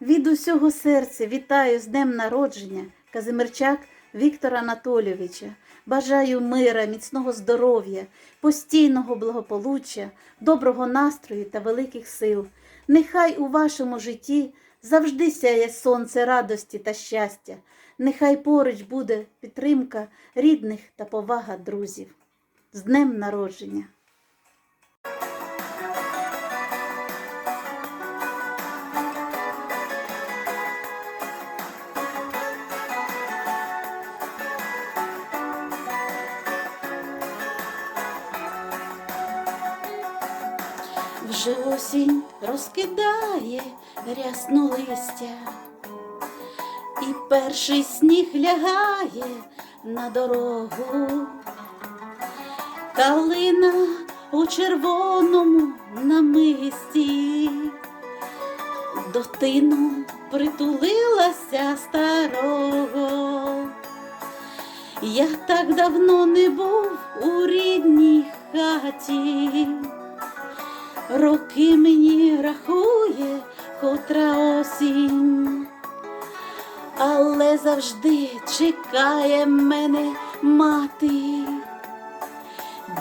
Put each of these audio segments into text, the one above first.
Від усього серця вітаю з днем народження Казимирчак Віктора Анатолійовича. Бажаю мира, міцного здоров'я, постійного благополуччя, доброго настрою та великих сил. Нехай у вашому житті завжди сяє сонце радості та щастя. Нехай поруч буде підтримка рідних та повага друзів. З днем народження! Вже осінь розкидає рясну листя, і перший сніг лягає на дорогу. Калина у червоному намисті, до тину притулилася старого. Я так давно не був у рідній хаті. Роки мені рахує хутра осінь, але завжди чекає мене мати.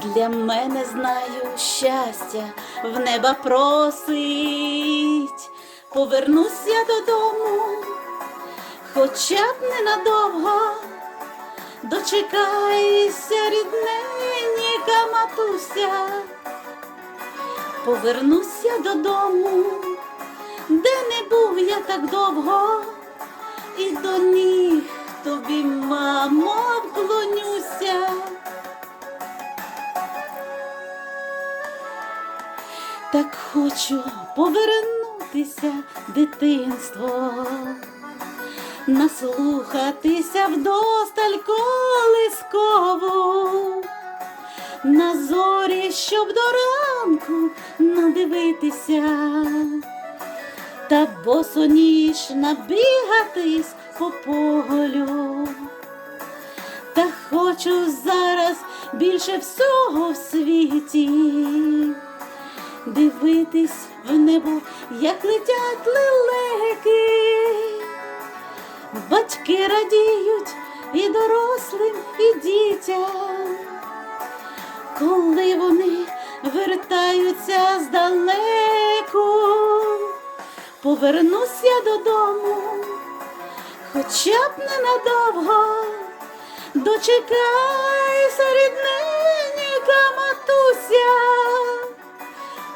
Для мене знаю щастя в неба просить. Повернусь я додому, хоча б ненадовго, дочекайся рідненька матуся. Повернуся додому, де не був я так довго, і до ніг тобі, мамо, вклонюся. Так хочу повернутися дитинство, наслухатися вдосталь колискову на зорі, щоб до ранку надивитися, та босоніж набігатись по полю. Та хочу зараз більше всього в світі дивитись в небо, як летять лелеки. Батьки радіють і дорослим, і дітям коли вони вертаються здалеку, повернусь я додому, хоча б ненадовго, дочекайся, рідненька матуся,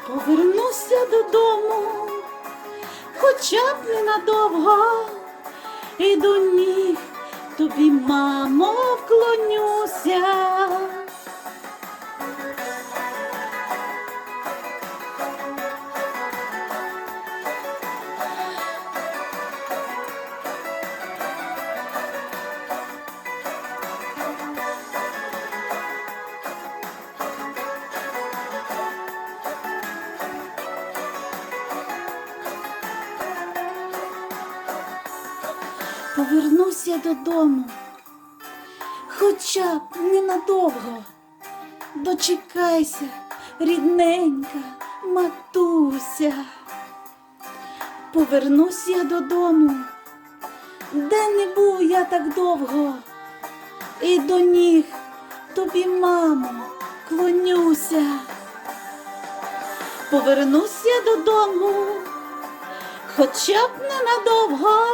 повернуся додому, хоча б ненадовго, і до ніг тобі, мамо, вклонюся. Повернуся додому, хоча б ненадовго. Дочекайся, рідненька матуся. Повернусь я додому, де не був я так довго, і до ніг тобі, мамо, клонюся. Повернусь я додому, хоча б ненадовго.